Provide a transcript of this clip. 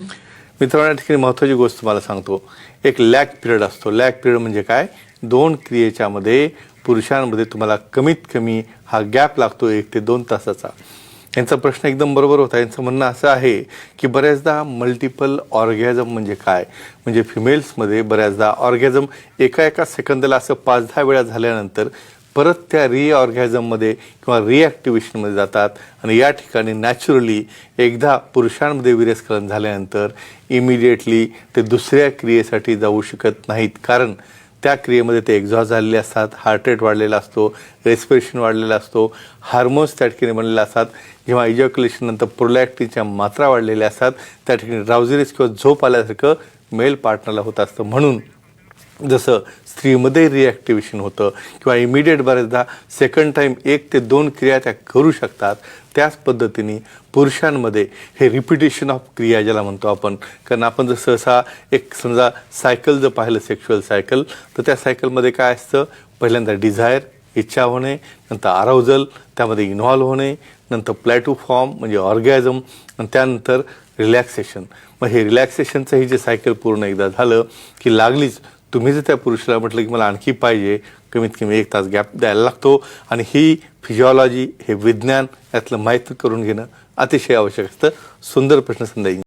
मित्रांनो या ठिकाणी महत्त्वाची गोष्ट तुम्हाला सांगतो. एक लॅक पिरियड असतो. लॅक पिरियड म्हणजे काय? दोन क्रियेच्यामध्ये पुरुषांमध्ये तुम्हाला कमीत कमी हा गॅप लागतो एक ते दोन तासाचा. यांचा प्रश्न एकदम बरोबर होता. यांचं म्हणणं असं आहे की बऱ्याचदा मल्टिपल ऑर्गॅझम म्हणजे काय? म्हणजे फिमेल्समध्ये बऱ्याचदा ऑर्गॅझम एका एका सेकंदाला असं पाच दहा वेळा झाल्यानंतर परत त्या रिऑर्गॅझममध्ये किंवा रिॲक्टिव्हेशनमध्ये जातात. आणि या ठिकाणी नॅचरली एकदा पुरुषांमध्ये विरस्खलन झाल्यानंतर इमिडिएटली ते दुसऱ्या क्रियेसाठी जाऊ शकत नाहीत. कारण त्या क्रियेमध्ये ते एक्झॉस्ट झालेले असतात हार्ट रेट वाढलेला असतो रेस्पिरेशन वाढलेला असतो हार्मोन्स त्या ठिकाणी बनलेले असतात. जेव्हा इजॉक्युलेशननंतर प्रोलॅक्टिनच्या मात्रा वाढलेल्या असतात त्या ठिकाणी ड्राउझिनेस किंवा झोप आल्यासारखं मेल पार्टनरला होत असतं. म्हणून जसं स्त्रीमध्ये रिॲक्टिवेशन होतं किंवा इमिडिएट बऱ्याचदा सेकंड टाईम एक ते दोन क्रिया त्या करू शकतात. त्याच पद्धतीने पुरुषांमध्ये हे रिपिटेशन ऑफ क्रिया ज्याला म्हणतो आपण. कारण आपण जर सहसा एक समजा सायकल जर पाहिलं सेक्शुअल सायकल तर त्या सायकलमध्ये काय असतं? पहिल्यांदा डिझायर इच्छा होणे नंतर अराउजल त्यामध्ये इन्व्हॉल्व होणे नंतर प्लॅटू फॉर्म म्हणजे ऑर्गॅझम आणि त्यानंतर रिलॅक्सेशन मग हे रिलॅक्सेशनचं हे जे सायकल पूर्ण एकदा झालं की लागलीच तुम्ही जर त्या पुरुषाला म्हटलं की मला आणखी पाहिजे कमीत कमी एक तास गॅप द्यायला लागतो. आणि ही फिजिओलॉजी हे विज्ञान यातलं माहीत करून घेणं अतिशय आवश्यक असतं. सुंदर प्रश्न संध्याकाळी